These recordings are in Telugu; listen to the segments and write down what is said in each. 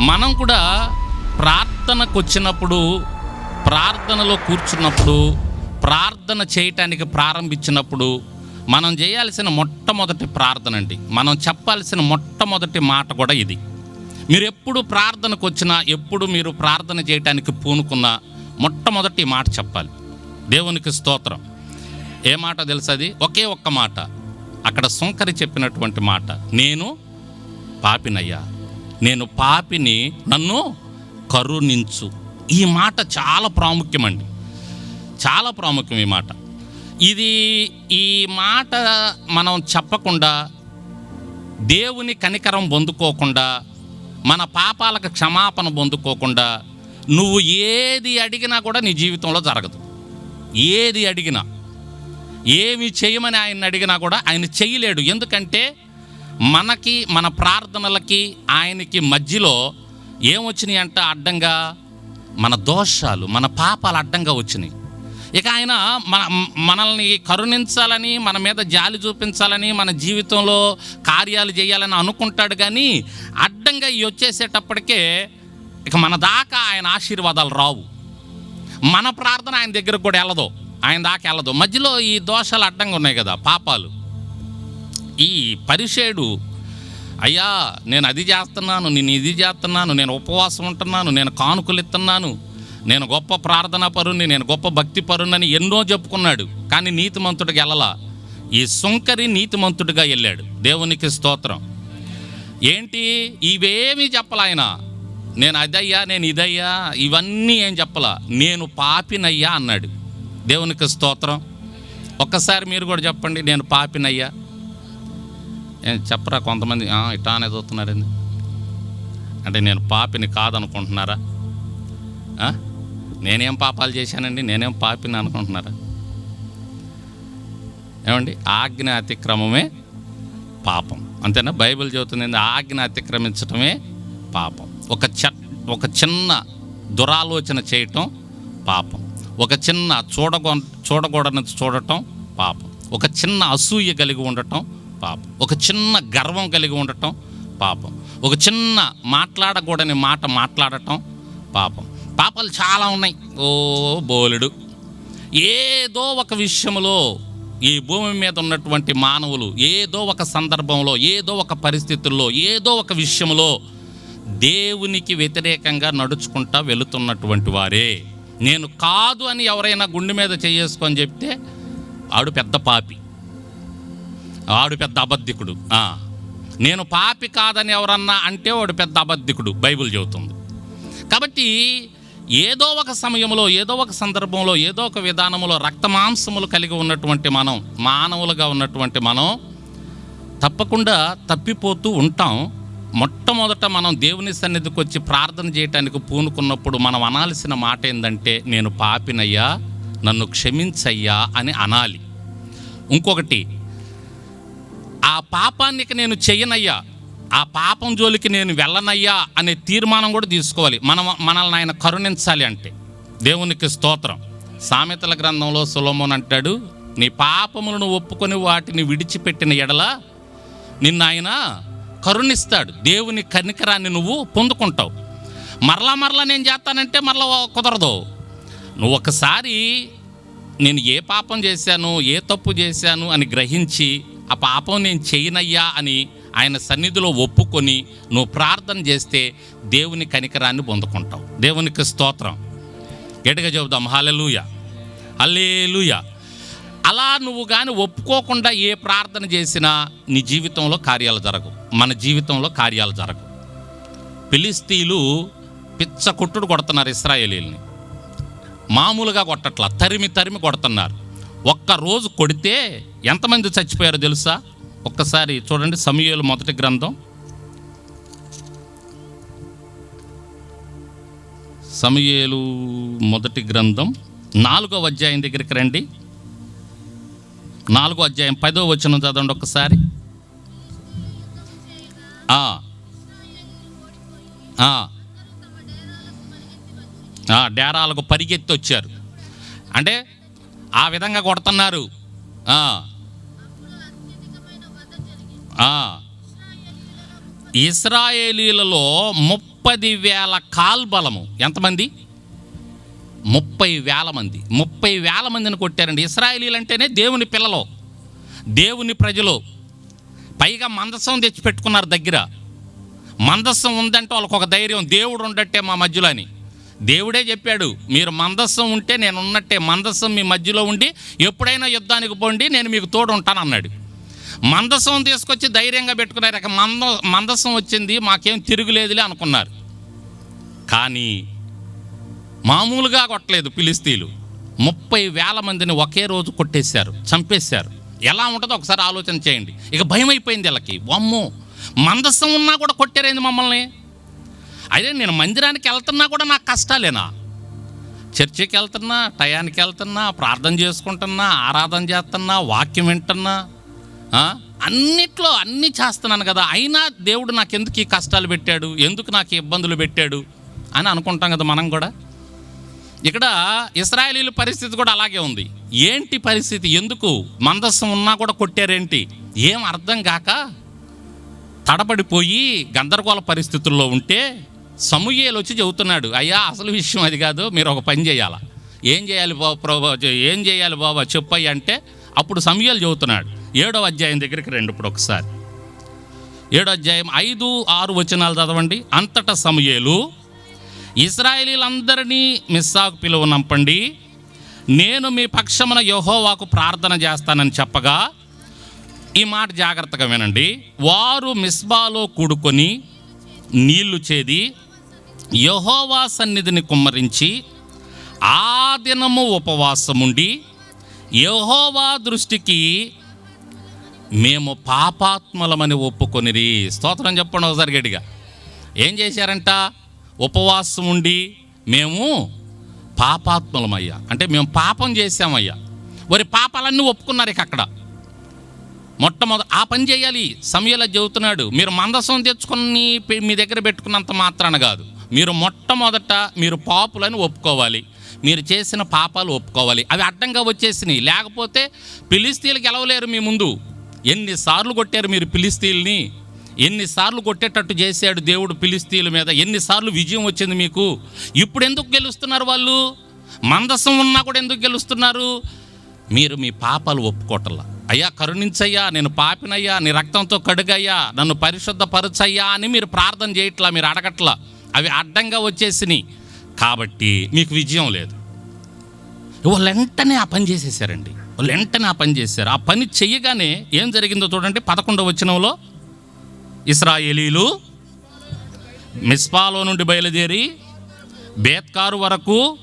మనం కూడా ప్రార్థనకు వచ్చినప్పుడు ప్రార్థనలో కూర్చున్నప్పుడు ప్రార్థన చేయటానికి ప్రారంభించినప్పుడు మనం చేయాల్సిన మొట్టమొదటి ప్రార్థన అండి. మనం చెప్పాల్సిన మొట్టమొదటి మాట కూడా ఇది. మీరు ఎప్పుడు ప్రార్థనకు వచ్చినా ఎప్పుడు మీరు ప్రార్థన చేయటానికి పూనుకున్నా మొట్టమొదటి మాట చెప్పాలి. దేవునికి స్తోత్రం. ఏ మాట తెలుసది ఒకే ఒక్క మాట. అక్కడ సుంకరి చెప్పినటువంటి మాట నేను పాపినయ్యా. నేను పాపిని నన్ను కరుణించు. ఈ మాట చాలా ప్రాముఖ్యమండి. చాలా ప్రాముఖ్యం ఈ మాట. ఇది ఈ మాట మనం చెప్పకుండా దేవుని కనికరం పొందుకోకుండా మన పాపాలకు క్షమాపణ పొందుకోకుండా నువ్వు ఏది అడిగినా కూడా నీ జీవితంలో జరగదు. ఏది అడిగినా ఏమి చేయమని ఆయన అడిగినా కూడా ఆయన చేయలేడు. ఎందుకంటే మనకి మన ప్రార్థనలకి ఆయనకి మధ్యలో ఏమొచ్చినాయి అంటే అడ్డంగా? మన దోషాలు మన పాపాలు అడ్డంగా వచ్చినాయి. ఇక ఆయన మన మనల్ని కరుణించాలని మన మీద జాలి చూపించాలని మన జీవితంలో కార్యాలు చేయాలని అనుకుంటాడు కానీ అడ్డంగా ఇవి వచ్చేసేటప్పటికే ఇక మన దాకా ఆయన ఆశీర్వాదాలు రావు. మన ప్రార్థన ఆయన దగ్గరకు కూడా వెళ్ళదు. ఆయన దాకా వెళ్ళదు. మధ్యలో ఈ దోషాలు అడ్డంగా ఉన్నాయి కదా పాపాలు. ఈ పరిషేడు అయ్యా నేను అది చేస్తున్నాను నేను ఇది చేస్తున్నాను నేను ఉపవాసం ఉంటున్నాను నేను కానుకలు ఇస్తున్నాను నేను గొప్ప ప్రార్థనా పరుణ్ణి నేను గొప్ప భక్తి పరుణ్ణని ఎన్నో చెప్పుకున్నాడు కానీ నీతిమంతుడికి వెళ్ళలా. ఈ సుంకరి నీతిమంతుడిగా వెళ్ళాడు. దేవునికి స్తోత్రం. ఏంటి? ఇవేమీ చెప్పలాయన నేను అదయ్యా నేను ఇదయ్యా ఇవన్నీ ఏం చెప్పలా? నేను పాపినయ్యా అన్నాడు. దేవునికి స్తోత్రం. ఒక్కసారి మీరు కూడా చెప్పండి నేను పాపినయ్యా. చెప్పరా కొంతమంది ఇటానే ఇట్టా చూస్తున్నారండి. అంటే నేను పాపిని కాదనుకుంటున్నారా? నేనేం పాపాలు చేశానండి నేనేం పాపిని అనుకుంటున్నారా? ఏమండి? ఆజ్ఞ అతిక్రమమే పాపం. అంతేనా? బైబిల్ చెబుతుంది ఆజ్ఞ అతిక్రమించటమే పాపం. ఒక చ ఒక చిన్న దురాలోచన చేయటం పాపం. ఒక చిన్న చూడగొ చూడకూడని చూడటం పాపం. ఒక చిన్న అసూయ కలిగి ఉండటం పాపం. ఒక చిన్న గర్వం కలిగి ఉండటం పాపం. ఒక చిన్న మాట్లాడకూడని మాట మాట్లాడటం పాపం. పాపాలు చాలా ఉన్నాయి. ఓ బోలెడు. ఏదో ఒక విషయంలో ఈ భూమి మీద ఉన్నటువంటి మానవులు ఏదో ఒక సందర్భంలో ఏదో ఒక పరిస్థితుల్లో ఏదో ఒక విషయంలో దేవునికి వ్యతిరేకంగా నడుచుకుంటా వెళుతున్నటువంటి వారే. నేను కాదు అని ఎవరైనా గుండె మీద చేసుకొని చెప్తే ఆడు పెద్ద పాపి. వాడు పెద్ద అబద్ధికుడు. నేను పాపి కాదని ఎవరన్నా అంటే వాడు పెద్ద అబద్ధికుడు బైబిల్ చెబుతుంది. కాబట్టి ఏదో ఒక సమయంలో ఏదో ఒక సందర్భంలో ఏదో ఒక విధానంలో రక్తమాంసములు కలిగి ఉన్నటువంటి మనం మానవులుగా ఉన్నటువంటి మనం తప్పకుండా తప్పిపోతూ ఉంటాం. మొట్టమొదట మనం దేవుని సన్నిధికి వచ్చి ప్రార్థన చేయటానికి పూనుకున్నప్పుడు మనం అనాల్సిన మాట ఏంటంటే నేను పాపినయ్యా నన్ను క్షమించయ్యా అని అనాలి. ఇంకొకటి ఆ పాపానికి నేను చెయ్యనయ్యా ఆ పాపం జోలికి నేను వెళ్ళనయ్యా అనే తీర్మానం కూడా తీసుకోవాలి. మనం మనల్ని ఆయన కరుణించాలి అంటే. దేవునికి స్తోత్రం. సామెతల గ్రంథంలో సులోమోన్ అంటాడు నీ పాపములను ఒప్పుకొని వాటిని విడిచిపెట్టిన ఎడల నిన్ను ఆయన కరుణిస్తాడు. దేవుని కనికరాన్ని నువ్వు పొందుకుంటావు. మరలా మరలా నేను చేస్తానంటే మరలా కుదరదు. నువ్వు ఒకసారి నేను ఏ పాపం చేశాను ఏ తప్పు చేశాను అని గ్రహించి ఆ పాపం నేను చేయనయ్యా అని ఆయన సన్నిధిలో ఒప్పుకొని నువ్వు ప్రార్థన చేస్తే దేవుని కనికరాన్ని పొందుకుంటావు. దేవునికి స్తోత్రం. గట్టిగా చెబుదాం. Hallelujah hallelujah. అలా నువ్వు కానీ ఒప్పుకోకుండా ఏ ప్రార్థన చేసినా నీ జీవితంలో కార్యాలు జరగవు. మన జీవితంలో కార్యాలు జరగవు. పిలిస్తీలు పిచ్చ కొట్టుడు కొడుతున్నారు ఇస్రాయేలీల్ని. మామూలుగా కొట్టట్లా. తరిమి తరిమి కొడుతున్నారు. ఒక్క రోజు కొడితే ఎంతమంది చచ్చిపోయారో తెలుసా? ఒక్కసారి చూడండి సమయలు మొదటి గ్రంథం. సమయలు మొదటి గ్రంథం. నాలుగో అధ్యాయం దగ్గరికి రండి. నాలుగో అధ్యాయం పదో వచ్చిన చదవండి ఒక్కసారి. డేరాలకు పరిగెత్తి వచ్చారు. అంటే ఆ విధంగా కొడుతున్నారు. ఇస్రాయేలీలలో ముప్పది వేల కాల్బలము ఎంతమంది? ముప్పై వేల మంది. ముప్పై వేల మందిని కొట్టారండి. ఇస్రాయేలీలు అంటేనే దేవుని పిల్లలు దేవుని ప్రజలు. పైగా మందసం తెచ్చిపెట్టుకున్నారు దగ్గర. మందస్సం ఉందంటే వాళ్ళకు ఒక ధైర్యం దేవుడు ఉండట్టే మా మధ్యలో అని. దేవుడే చెప్పాడు మీరు మందస్సం ఉంటే నేను ఉన్నట్టే మందస్సం మీ మధ్యలో ఉండి ఎప్పుడైనా యుద్ధానికి పోండి నేను మీకు తోడు ఉంటాను అన్నాడు మందస్సం తీసుకొచ్చి ధైర్యంగా పెట్టుకున్నారు ఇక మంద మందస్సం వచ్చింది మాకేం తిరుగులేదులే అనుకున్నారు. కానీ మామూలుగా కొట్టలేదు పిలిస్తీలు ముప్పై వేల మందిని ఒకే రోజు కొట్టేశారు చంపేశారు. ఎలా ఉంటుందో ఒకసారి ఆలోచన చేయండి. ఇక భయం అయిపోయింది వీళ్ళకి. వమ్మో! మందస్సం ఉన్నా కూడా కొట్టారేంది మమ్మల్ని? అదే నేను మందిరానికి వెళ్తున్నా కూడా నాకు కష్టాలేనా? చర్చికి వెళ్తున్నా టయానికి వెళ్తున్నా ప్రార్థన చేసుకుంటున్నా ఆరాధన చేస్తున్నా వాక్యం వింటున్నా అన్నిట్లో అన్నీ చేస్తున్నాను కదా. అయినా దేవుడు నాకు ఎందుకు ఈ కష్టాలు పెట్టాడు? ఎందుకు నాకు ఇబ్బందులు పెట్టాడు? అని అనుకుంటాం కదా మనం కూడా. ఇక్కడ ఇస్రాయలీల పరిస్థితి కూడా అలాగే ఉంది. ఏంటి పరిస్థితి? ఎందుకు? మందస్సం ఉన్నా కూడా కొట్టారేంటి? ఏం అర్థం కాక తడబడిపోయి గందరగోళ పరిస్థితుల్లో ఉంటే సమూహేలు వచ్చి చెబుతున్నాడు అయ్యా అసలు విషయం అది కాదు మీరు ఒక పని చేయాలా? ఏం చేయాలి బాబు ప్రభా ఏం చేయాలి బాబా చెప్పయ్య అంటే అప్పుడు సమూయేలు చెబుతున్నాడు. ఏడో అధ్యాయం దగ్గరికి రండి ఇప్పుడు ఒకసారి. ఏడో అధ్యాయం ఐదు ఆరు వచనాలు చదవండి. అంతటా సమూహేలు ఇస్రాయేలీలందరినీ మిస్సాకు పిలువనంపండి నేను మీ పక్షమున యహోవాకు ప్రార్థన చేస్తానని చెప్పగా ఈ మాట జాగ్రత్తగా వినండి. వారు మిస్బాలో కూడుకొని నీళ్ళు చేది యహోవా సన్నిధిని కుమ్మరించి ఆ దినము ఉపవాసముండి యహోవా దృష్టికి మేము పాపాత్మలమని ఒప్పుకొనిరి. స్తోత్రం చెప్పండి ఒకసారి గట్టిగా. ఏం చేశారంట? ఉపవాసం ఉండి మేము పాపాత్మలమయ్యా. అంటే మేము పాపం చేశామయ్యా. మరి పాపాలన్నీ ఒప్పుకున్నారు ఇక అక్కడ. మొట్టమొదటి ఆ పని చేయాలి. సమయంలో చెబుతున్నాడు. మీరు మందసం తెచ్చుకుని మీ దగ్గర పెట్టుకున్నంత మాత్రాన కాదు. మీరు మొట్టమొదట మీరు పాపులని ఒప్పుకోవాలి. మీరు చేసిన పాపాలు ఒప్పుకోవాలి. అవి అడ్డంగా వచ్చేసినాయి. లేకపోతే పిలిస్తీలు గెలవలేరు మీ ముందు. ఎన్నిసార్లు కొట్టారు మీరు పిలిస్తీల్ని ఎన్నిసార్లు కొట్టేటట్టు చేశాడు దేవుడు పిలిస్తీల మీద? ఎన్నిసార్లు విజయం వచ్చింది మీకు? ఇప్పుడు ఎందుకు గెలుస్తున్నారు వాళ్ళు? మందసం ఉన్నా కూడా ఎందుకు గెలుస్తున్నారు? మీరు మీ పాపాలు ఒప్పుకోవటంలా అయ్యా కరుణించయ్యా నేను పాపినయ్యా నీ రక్తంతో కడుగయ్యా నన్ను పరిశుద్ధపరచయ్యా అని మీరు ప్రార్థన చేయట్లా మీరు అడగట్లా. అవి అడ్డంగా వచ్చేసినాయి. కాబట్టి మీకు విజయం లేదు. వాళ్ళు వెంటనే ఆ పని చేసేసారండి. వాళ్ళు వెంటనే ఆ పని చేశారు. ఆ పని చెయ్యగానే ఏం జరిగిందో చూడండి పదకొండవ వచనంలో ఇస్రాయేలీలు మిస్పాలో నుండి బయలుదేరి బేత్కారు వరకు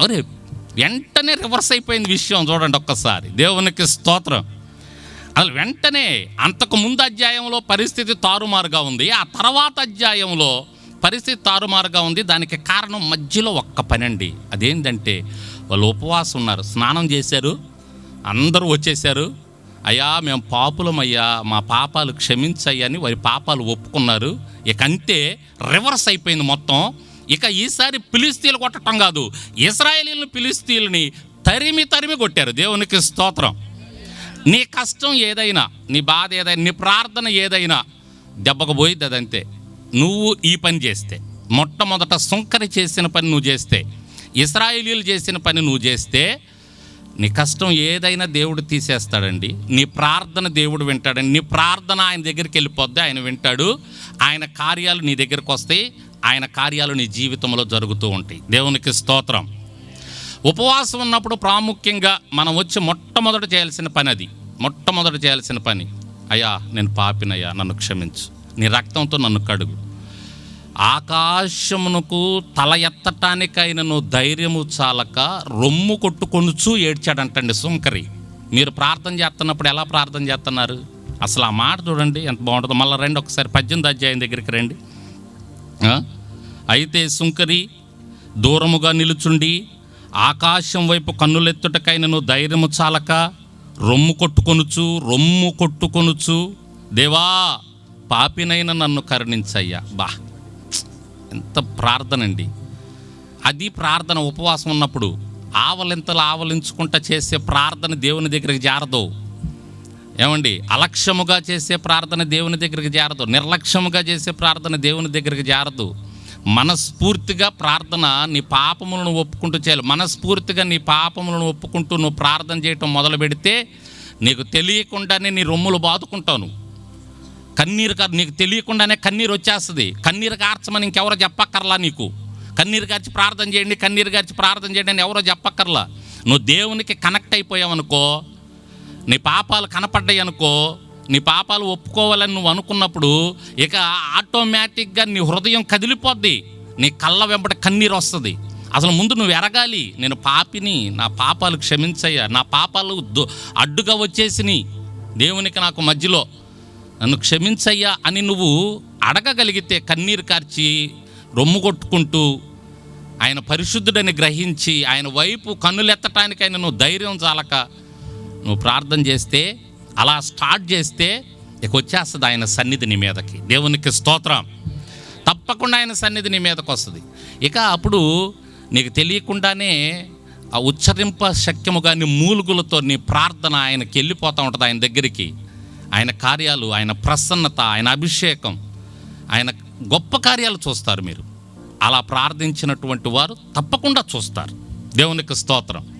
అరే వెంటనే రివర్స్ అయిపోయింది విషయం చూడండి ఒక్కసారి. దేవునికి స్తోత్రం. అసలు వెంటనే అంతకు ముందు అధ్యాయంలో పరిస్థితి తారుమారుగా ఉంది. ఆ తర్వాత అధ్యాయంలో పరిస్థితి తారుమారుగా ఉంది. దానికి కారణం మధ్యలో ఒక్క పని అండి అదేంటంటే వాళ్ళు ఉపవాసం ఉన్నారు. స్నానం చేశారు. అందరూ వచ్చేసారు అయ్యా మేము పాపులమయ్యా మా పాపాలు క్షమించయ్యా అని వారి పాపాలు ఒప్పుకున్నారు. ఇక అంతే రివర్స్ అయిపోయింది మొత్తం. ఇక ఈసారి పిలిస్తీలు కొట్టడం కాదు ఇస్రాయేలీలను పిలిస్తీలని తరిమి తరిమి కొట్టారు. దేవునికి స్తోత్రం. నీ కష్టం ఏదైనా నీ బాధ ఏదైనా నీ ప్రార్థన ఏదైనా దెబ్బకు పోయిద్ది అదంతే నువ్వు ఈ పని చేస్తే మొట్టమొదట సుంకరి చేసిన పని నువ్వు చేస్తే ఇస్రాయేలీలు చేసిన పని నువ్వు చేస్తే నీ కష్టం ఏదైనా దేవుడు తీసేస్తాడండి. నీ ప్రార్థన దేవుడు వింటాడండి. నీ ప్రార్థన ఆయన దగ్గరికి వెళ్ళిపోద్ది ఆయన వింటాడు. ఆయన కార్యాలు నీ దగ్గరికి వస్తాయి. ఆయన కార్యాలు నీ జీవితంలో జరుగుతూ ఉంటాయి. దేవునికి స్తోత్రం. ఉపవాసం ఉన్నప్పుడు ప్రాముఖ్యంగా మనం వచ్చి మొట్టమొదట చేయాల్సిన పని అది. మొట్టమొదట చేయాల్సిన పని అయ్యా నేను పాపినయ్యా నన్ను క్షమించు. నీ రక్తంతో నన్ను కడుగు. ఆకాశమునకు తల ఎత్తటానికైనను ధైర్యము చాలక రొమ్ము కొట్టుకొనుచు ఏడ్చాడంటండి సుంకరి. మీరు ప్రార్థన చేస్తున్నప్పుడు ఎలా ప్రార్థన చేస్తున్నారు? అసలు ఆ మాట చూడండి ఎంత బాగుంటుందో. మళ్ళీ రండి ఒకసారి పద్దెనిమిది అధ్యాయం దగ్గరికి రండి. అయితే సుంకరి దూరముగా నిలుచుండి ఆకాశం వైపు కన్నులెత్తుటకైనను ధైర్యము చాలక రొమ్ము కొట్టుకొనుచు రొమ్ము కొట్టుకొనుచు దేవా పాపినైన నన్ను కరుణించయ్యా. బా ఎంత ప్రార్థన అండి అది ప్రార్థన ఉపవాసం ఉన్నప్పుడు ఆవలింతలు ఆవలించుకుంటా చేసే ప్రార్థన దేవుని దగ్గరికి జారదు. ఏమండి? అలక్ష్యముగా చేసే ప్రార్థన దేవుని దగ్గరికి చేరదు నిర్లక్ష్యముగా చేసే ప్రార్థన దేవుని దగ్గరికి చేరదు మనస్ఫూర్తిగా ప్రార్థన నీ పాపములను ఒప్పుకుంటూ చేయాలి. మనస్ఫూర్తిగా నీ పాపములను ఒప్పుకుంటూ నువ్వు ప్రార్థన చేయటం మొదలు పెడితే నీకు తెలియకుండానే నీ రొమ్ములు బాదుకుంటాను కన్నీరు కాదు నీకు తెలియకుండానే కన్నీరు వచ్చేస్తుంది. కన్నీరు కార్చమని ఇంకెవరో చెప్పక్కర్లా నీకు. కన్నీరు గార్చి ప్రార్థన చేయండి కన్నీరు గార్చి ప్రార్థన చేయండి అని ఎవరో చెప్పక్కర్లా. నువ్వు దేవునికి కనెక్ట్ అయిపోయావనుకో నీ పాపాలు కనపడ్డాయి అనుకో నీ పాపాలు ఒప్పుకోవాలని నువ్వు అనుకున్నప్పుడు ఇక ఆటోమేటిక్గా నీ హృదయం కదిలిపోద్ది. నీ కళ్ళ వెంబడి కన్నీరు వస్తుంది. అసలు ముందు నువ్వు ఎరగాలి. నేను పాపిని నా పాపాలు క్షమించయ్యా. నా పాపాలు దు- అడ్డుగా వచ్చేసినాయి. దేవునికి నాకు మధ్యలో నన్ను క్షమించయ్యా అని నువ్వు అడగగలిగితే కన్నీరు కార్చి రొమ్ము కొట్టుకుంటూ ఆయన పరిశుద్ధుడని గ్రహించి ఆయన వైపు కన్నులెత్తటానికి ఆయన నువ్వు ధైర్యం చాలక నువ్వు ప్రార్థన చేస్తే అలా స్టార్ట్ చేస్తే ఇక వచ్చేస్తుంది ఆయన సన్నిధి నీ మీదకి. దేవునికి స్తోత్రం. తప్పకుండా ఆయన సన్నిధి నీ మీదకి వస్తుంది. ఇక అప్పుడు నీకు తెలియకుండానే ఆ ఉచ్చరింప శక్యము కానీ మూలుగులతో నీ ప్రార్థన ఆయనకి వెళ్ళిపోతూ ఉంటుంది ఆయన దగ్గరికి. ఆయన కార్యాలు ఆయన ప్రసన్నత ఆయన అభిషేకం ఆయన గొప్ప కార్యాలు చూస్తారు మీరు. అలా ప్రార్థించినటువంటి వారు తప్పకుండా చూస్తారు. దేవునికి స్తోత్రం.